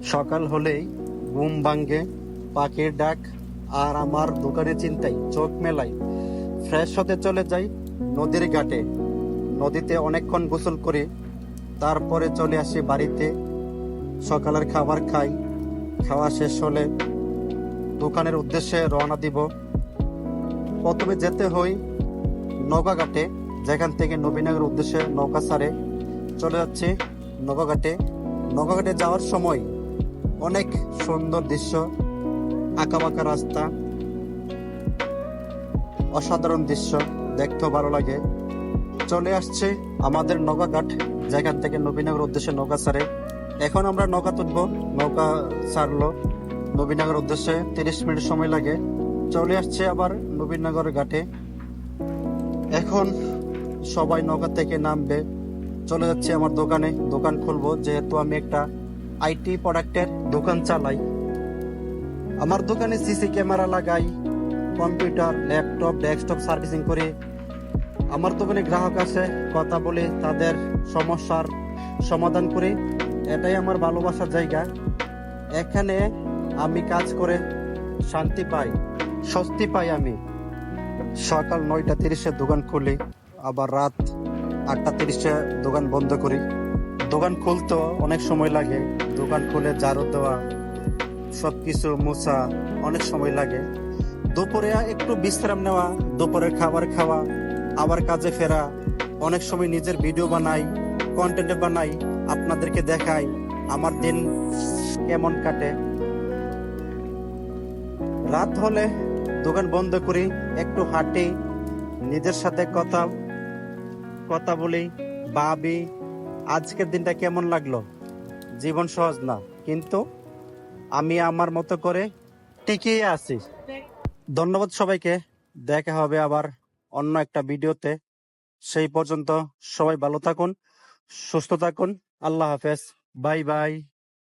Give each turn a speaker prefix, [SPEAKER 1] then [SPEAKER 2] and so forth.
[SPEAKER 1] সকাল হলেই ঘুম ভাঙ্গে পাখির ডাক আর আমার দোকানে চিন্তাই চোখ মেলাই ফ্রেশ হতে চলে যাই নদীর ঘাটে। নদীতে অনেকক্ষণ গোসল করি, তারপরে চলে আসি বাড়িতে। সকালের খাবার খাই, খাওয়া শেষ হলে দোকানের উদ্দেশ্যে রওনা দিব। প্রথমে যেতে হই নৌকাঘাটে যেখান থেকে নবীনগর উদ্দেশ্যে নৌকা সারে। চলে যাচ্ছে নৌকাঘাটে নৌকাঘাটে যাওয়ার সময় অনেক সুন্দর দৃশ্য আঁকা আঁকাবাঁকা রাস্তা, অসাধারণ দৃশ্য, দেখতেও ভালো লাগে। চলে আসছে আমাদের নৌকাঘাট, যেখান থেকে নবীনগর উদ্দেশ্যে নৌকা ছাড়ে। এখন আমরা নৌকা তুলবো, নৌকা ছাড়লো। নবীনগর উদ্দেশ্যে তিরিশ মিনিট সময় লাগে। চলে আসছে আবার নবীনগর ঘাটে। এখন সবাই নৌকা থেকে নামবে। চলে যাচ্ছে আমার দোকানে, দোকান খুলবো, যেহেতু আমি একটা আইটি প্রোডাক্টের দোকান চালাই। আমার দোকানে সিসি ক্যামেরা লাগাই, কম্পিউটার, ল্যাপটপ, ডেস্কটপ সার্ভিসিং করি। আমার দোকানে গ্রাহক আসে কথা বলে তাদের সমস্যার সমাধান করি। এটাই আমার ভালোবাসার জায়গা। এখানে আমি কাজ করে শান্তি পাই, স্বস্তি পাই আমি। সকাল নয়টা তিরিশে দোকান খুলি, আবার রাত আটটা তিরিশে দোকান বন্ধ করি। দোকান খুলতেও অনেক সময় লাগে। দোকান খুলে ঝাড়ু দেওয়া, সবকিছু মোছা, অনেক সময় লাগে। দুপুরে একটু বিশ্রাম নেওয়া, দুপুরের খাবার খাওয়া, আবার কাজে ফেরা। অনেক সময় নিজের ভিডিও বানাই কন্টেন্ট বানাই, আপনাদেরকে দেখাই, আমার দিন কেমন কাটে। রাত হলে দোকান বন্ধ করি, একটু হাঁটি, নিজের সাথে কথা কথা বলি, ভাবি আজকের দিনটা কেমন লাগল? জীবন সহজ না, কিন্তু আমি আমার মতো করে টিকিয়ে আছি। ধন্যবাদ সবাইকে, দেখা হবে আবার অন্য একটা ভিডিওতে। সেই পর্যন্ত সবাই ভালো থাকুন, সুস্থ থাকুন, আল্লাহ হাফেজ, বাই বাই।